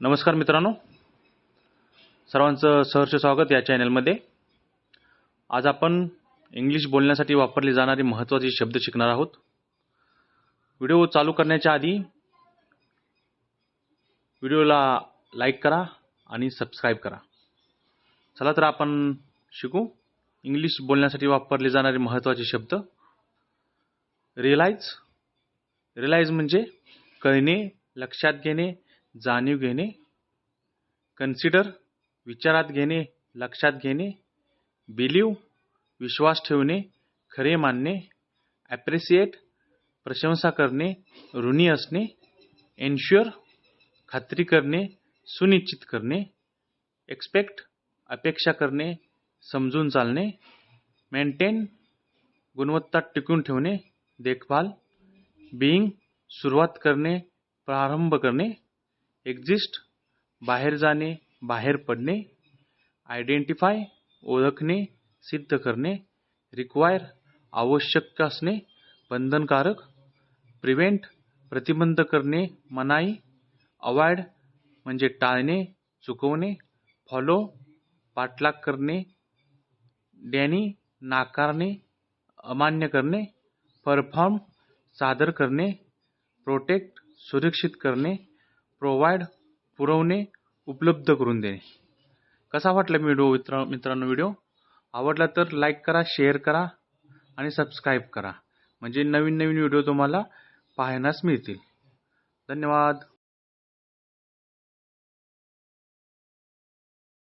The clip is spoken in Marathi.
नमस्कार मित्रांनो. सर्वांचं सहर्ष स्वागत या चॅनलमध्ये. आज आपण इंग्लिश बोलण्यासाठी वापरली जाणारी महत्त्वाचे शब्द शिकणार आहोत. व्हिडिओ चालू करण्याच्या आधी व्हिडिओला लाईक करा आणि सबस्क्राईब करा. चला तर आपण शिकू. इंग्लिश बोलण्यासाठी वापरले जाणारे महत्त्वाचे शब्द. रिअलाइज रिअलाइज म्हणजे कळणे लक्षात घेणे जाणीव घेणे कन्सिडर विचारात घेणे लक्षात घेणे बिलीव विश्वास ठेवणे खरे मानणे ॲप्रिसिएट प्रशंसा करणे ऋणी असणे एन्श्युअर खात्री करणे सुनिश्चित करणे एक्सपेक्ट अपेक्षा करणे समजून चालणे मेंटेन गुणवत्ता टिकून ठेवणे देखभाल बिईंग सुरुवात करणे प्रारंभ करणे एक्झिस्ट बाहेर जाणे बाहेर पडणे आयडेंटिफाय ओळखणे सिद्ध करणे रिक्वायर आवश्यक असणे बंधनकारक प्रिव्हेंट प्रतिबंध करणे मनाई अवॉइड म्हणजे टाळणे चुकवणे फॉलो पाठलाग करणे डॅनी नाकारणे अमान्य करणे परफॉर्म सादर करणे प्रोटेक्ट सुरक्षित करणे प्रोव्हाइड पुरवणे उपलब्ध करून देणे. कसा वाटला व्हिडिओ मित्र मित्रांनो व्हिडिओ आवडला तर लाईक करा शेअर करा आणि सबस्क्राईब करा. म्हणजे नवीन नवीन व्हिडिओ तुम्हाला पाहण्यास मिळतील. धन्यवाद.